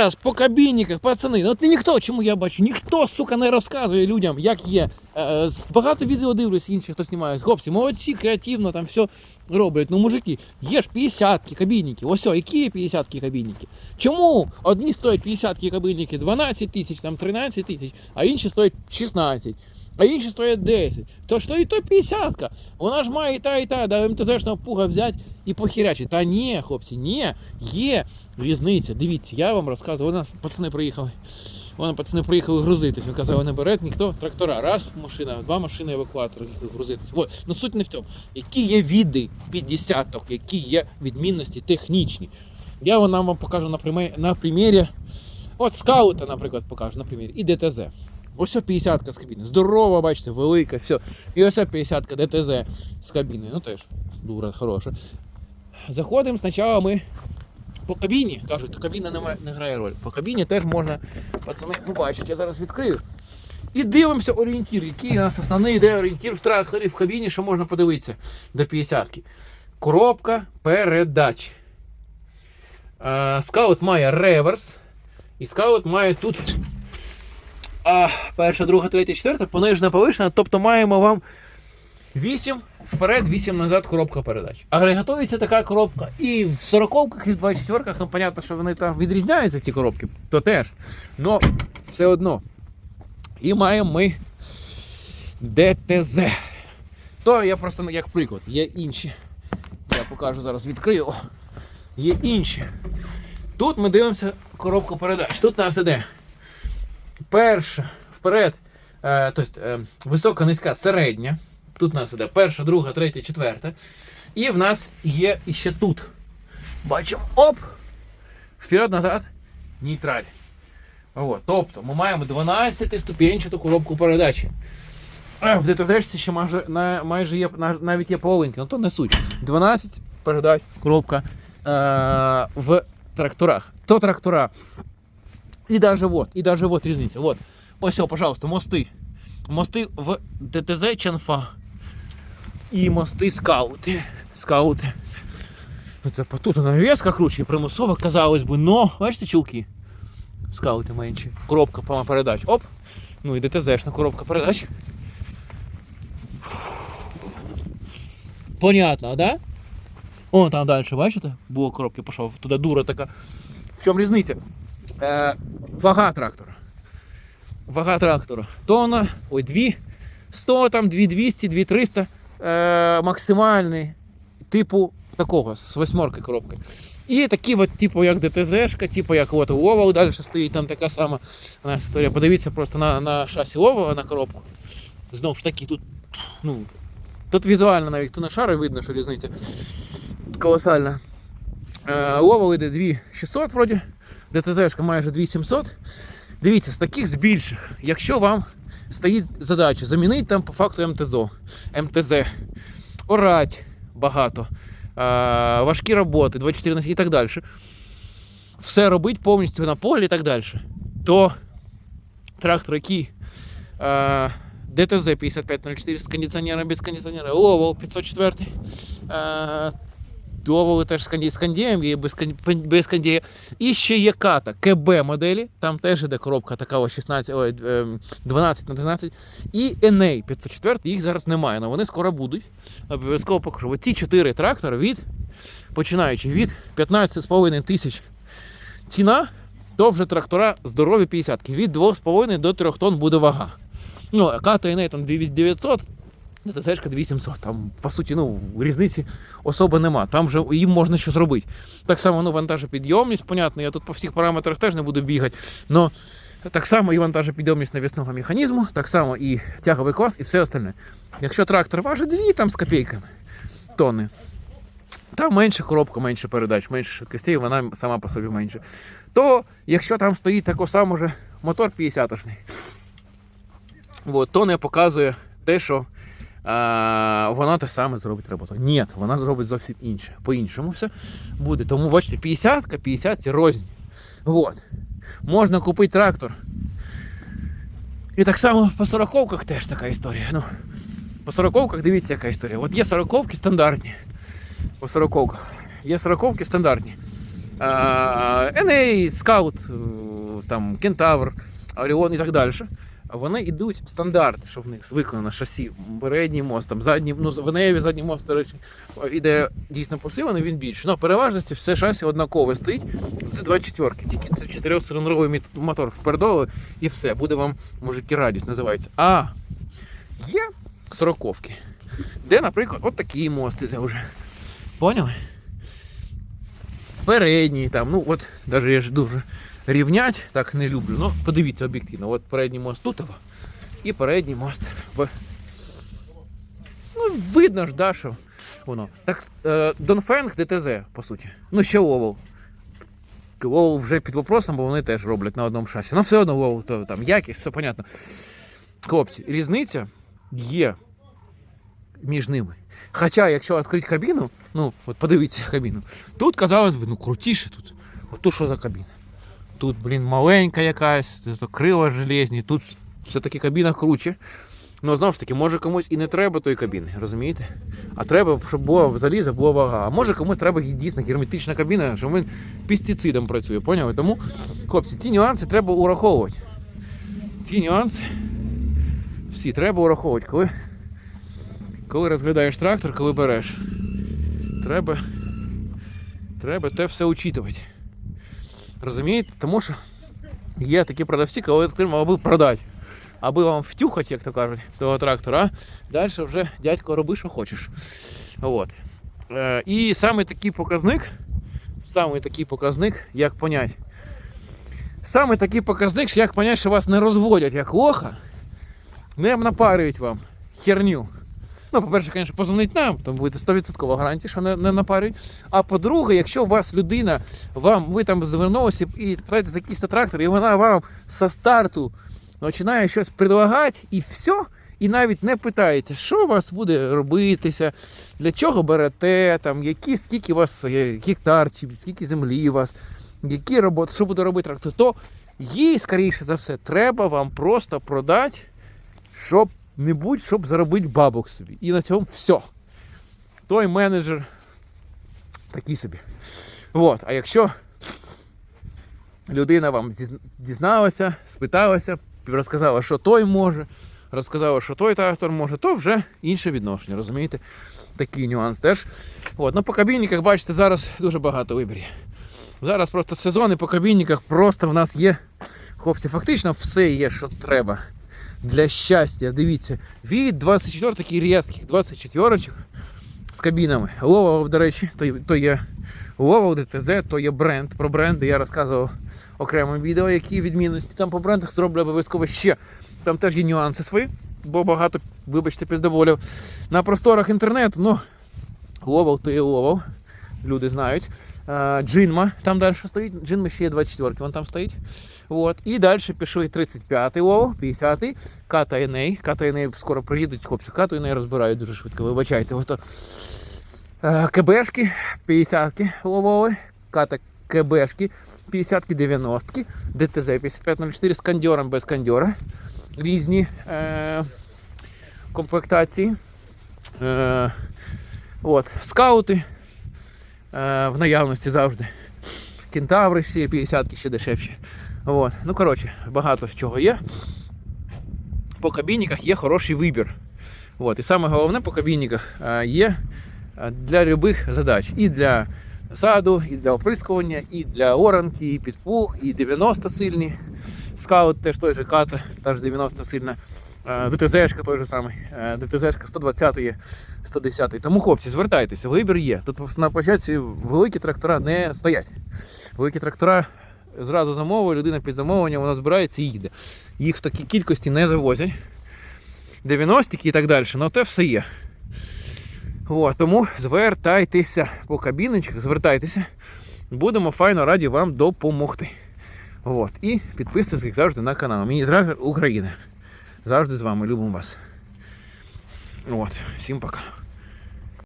Раз по кабінниках, пацани, ну от ніхто, чому я бачу, ніхто, сука, не розказує людям, як є. Е, багато відео дивлюсь інших, хто знімає. Хлопці, молодці, креативно там все роблять. Ну, мужики, є ж 50-ки кабінники. Ось, які 50-ки кабінники? Чому одні стоять 50-ки кабінники 12 тисяч, там 13 тисяч, а інші стоять 16, а інші стоять 10. То що і то 50-ка. Вона ж має і та, і та, да МТЗшного пуга взяти і похерячити. Та ні, хлопці, ні, є різниця. Дивіться, я вам розказував, у нас пацани приїхали. Вона пацани приїхали грузитись. Він казав, не бере ніхто трактора. Раз машина, два машини евакуатор їхали грузитись. От. Ну суть не в цьому. Які є види 50-ок, які є відмінності технічні. Я вам вам покажу на, примері, на примірі. От скаута, наприклад, покажу на примірі. І ДТЗ. Ось 50-ка з кабіни. Здорова, бачите, велика, все. І ось 50-ка ДТЗ з кабіни. Ну теж дура хороша. Заходимо спочатку ми по кабіні. Кажуть, кабіна не, має- не грає роль. По кабіні теж можна, пацани, побачити. Я зараз відкрию. І дивимося орієнтір, який у нас основний йде орієнтір в тракторі, в кабіні, що можна подивитися до 50-ки. Коробка передач. Е, Скаут має реверс. І скаут має тут а, перша, друга, третя, четверта, понижена повишена. Тобто маємо вам 8 вперед, 8 назад коробка передач. Агрегатується така коробка і в 40-ках, і в 24-ках, ну, понятно, що вони там відрізняються, ці коробки, то теж. Но все одно. І маємо ми ДТЗ. То я просто як приклад, є інші. Я покажу зараз, відкрию. Є інші. Тут ми дивимося коробку передач. Тут у нас іде перша вперед, тобто, висока, низька, середня. Тут у нас іде перша, друга, третя, четверта. І в нас є іще тут. Бачимо, оп! Вперед, назад, нейтраль. От, тобто ми маємо 12 ступенчату коробку передач. А в ДТЗ ще майже, майже є, навіть є половинки, ну то не суть. 12 передач коробка е, в тракторах. То трактора. І даже вот, і даже вот різниця. Вот. Ось, пожалуйста, мости. Мости в ДТЗ Чанфа. І мости скаути. Скаути. Ну, Це тут навіска круче, примусово, казалось би, но, бачите, чулки? Скаути менші. Коробка передач. Оп. Ну і ДТЗшна коробка передач. Понятно, да? О, там далі, бачите? Було коробки пішов. Туди дура така. В чому різниця? Е, вага трактора. Вага трактора. Тонна, ой, 2 100, там 2200, 2300 е, максимальний типу такого з восьмерки коробки. І такі от, типу, як ДТЗшка, типу, як от Лова далі стоїть, там така сама у нас історія. Подивіться просто на, на шасі Лова на коробку. Знову ж таки, тут, ну, тут візуально навіть хто на шари видно, що різниця колосальна. Е, йде 2600 вроді, ДТЗшка майже 2700. Дивіться, з таких з більших, якщо вам стоїть задача замінити там по факту МТЗО, МТЗ, орать багато, важкі роботи, 24 на 7 і так далі. Все робить повністю на полі і так далі. То трактор, який ДТЗ 5504 з кондиціонером без кондиціонера, Ловол 504. Доволи теж з канді- з кандієм, є без, без кандія. І ще є ката КБ моделі, там теж іде коробка така ось 16, ой, ем, 12 на 12. І NA 504, їх зараз немає, але вони скоро будуть. Обов'язково покажу. Оці чотири трактори від, починаючи від 15,5 тисяч ціна, то вже трактора здорові 50 Від 2,5 до 3 тонн буде вага. Ну, а ката NA там 2900, ДТЗшка 2700. Там, по суті, ну, різниці особи нема. Там вже їм можна щось робити. Так само ну, вантажопідйомність, понятно, я тут по всіх параметрах теж не буду бігати. Но так само і вантажопідйомність навісного механізму, так само і тяговий клас, і все остальне. Якщо трактор важить 2 там з копійками тонни, там менше коробка, менше передач, менше швидкостей, вона сама по собі менше. То якщо там стоїть тако само же мотор 50-шний, от, то не показує те, що вона те саме зробить роботу. Ні, вона зробить зовсім інше. По-іншому все буде. Тому бачите, 50 50 це рознь. Вот. Можна купити трактор. І так само по сороковках теж така історія. Ну, по сороковках дивіться, яка історія. От є сороковки стандартні. По сороковках. Є сороковки стандартні. Еней, Скаут, там, Кентавр, Оріон і так далі. Вони йдуть стандарт, що в них виконано шасі, передній мост, там, задній, ну, в Енеєві задній мост, до речі, іде дійсно посилений, він більше. Ну, переважності все шасі однакове стоїть з 24 тільки це 4-циліндровий мотор впередовий і все, буде вам, мужики, радість називається. А є сороковки, де, наприклад, от такий мост іде вже. Поняли? Передній там, ну от, навіть я ж дуже рівнять, так не люблю. Ну, подивіться об'єктивно, от передній мост тут і передній мост. в- Ну, видно ж, да, що воно. Так, е, Донфенг ДТЗ, по суті. Ну, ще Овал. Овал вже під вопросом, бо вони теж роблять на одному шасі. Ну, все одно Овал, то там якість, все понятно. Хлопці, різниця є між ними. Хоча, якщо відкрити кабіну, ну, от подивіться кабіну, тут, казалось би, ну крутіше тут. От тут що за кабіна? Тут, блін, маленька якась, тут крила железні, тут все-таки кабіна круче. Ну, знову ж таки, може комусь і не треба тої кабіни, розумієте? А треба, щоб була заліза, була вага. А може комусь треба дійсно герметична кабіна, що він пестицидом працює, поняли? Тому, хлопці, ті нюанси треба ураховувати. Ті нюанси всі треба ураховувати, коли, коли розглядаєш трактор, коли береш. Треба, треба те все учитувати. Розумієте? Тому що є такі продавці, коли отримав, аби продати. Аби вам втюхати, як то кажуть, того трактора, далі вже дядько роби, що хочеш. От. Е, і саме такий показник, саме такий показник, як понять. Саме такий показник, як понять, що вас не розводять як лоха, не напарюють вам херню. Ну, по-перше, звісно, позвонить нам, то буде 100% гарантія, що не, не напарюють. А по-друге, якщо у вас людина, вам, ви там звернулися і питаєте за якийсь трактор, і вона вам со старту починає щось предлагати, і все, і навіть не питається, що у вас буде робитися, для чого берете, там, які, скільки у вас гектар, чи скільки землі у вас, які роботи, що буде робити трактор, то їй, скоріше за все, треба вам просто продати, щоб не будь, щоб заробити бабок собі. І на цьому все. Той менеджер такий собі. От. А якщо людина вам дізналася, спиталася, розказала, що той може, розказала, що той трактор може, то вже інше відношення, розумієте? Такий нюанс теж. От. Ну, по кабінниках, бачите, зараз дуже багато виборів. Зараз просто сезони по кабінниках просто в нас є. Хлопці, фактично все є, що треба для щастя. Дивіться, від 24 таких рідких 24 з кабінами. Лова, до речі, то, то є Лова ДТЗ, то є бренд. Про бренди я розказував окреме відео, які відмінності там по брендах зроблю обов'язково ще. Там теж є нюанси свої, бо багато, вибачте, піздоволів. На просторах інтернету, ну, Ловов то є Ловов. Люди знають. Джинма там далі стоїть. Джинма ще є 24 вон там стоїть. От. І далі пішов 35-й Ловов, 50-й, Ката Еней. Ката Еней скоро приїдуть, хлопці. Кату Еней розбирають дуже швидко, вибачайте. Ото. КБшки, 50-ки ловові, Ката КБшки, 50-ки, 90-ки, ДТЗ 5504 з кандьором без кандьора. Різні е, комплектації. Е, от, скаути в наявності завжди. Кентаври ще 50-ки ще дешевші. От. Ну, коротше, багато чого є. По кабінниках є хороший вибір. От. І саме головне по кабінниках е, є е, для любих задач. І для саду, і для оприскування, і для оранки, і підпух, і 90 сильні. Скаут теж той же ката, теж 90 сильна. Е, ДТЗшка той же самий. Е, ДТЗшка 120 є, 110. -й. Тому, хлопці, звертайтеся, вибір є. Тут на площадці великі трактора не стоять. Великі трактора зразу замовує, людина під замовлення, вона збирається і їде. Їх в такій кількості не завозять. 90-ки і так далі, але те все є. От, тому звертайтеся по кабіночках, звертайтеся. Будемо файно раді вам допомогти. От. І підписуйтесь, як завжди, на канал. Міні-трактор України. Завжди з вами любимо вас. От. Всім пока.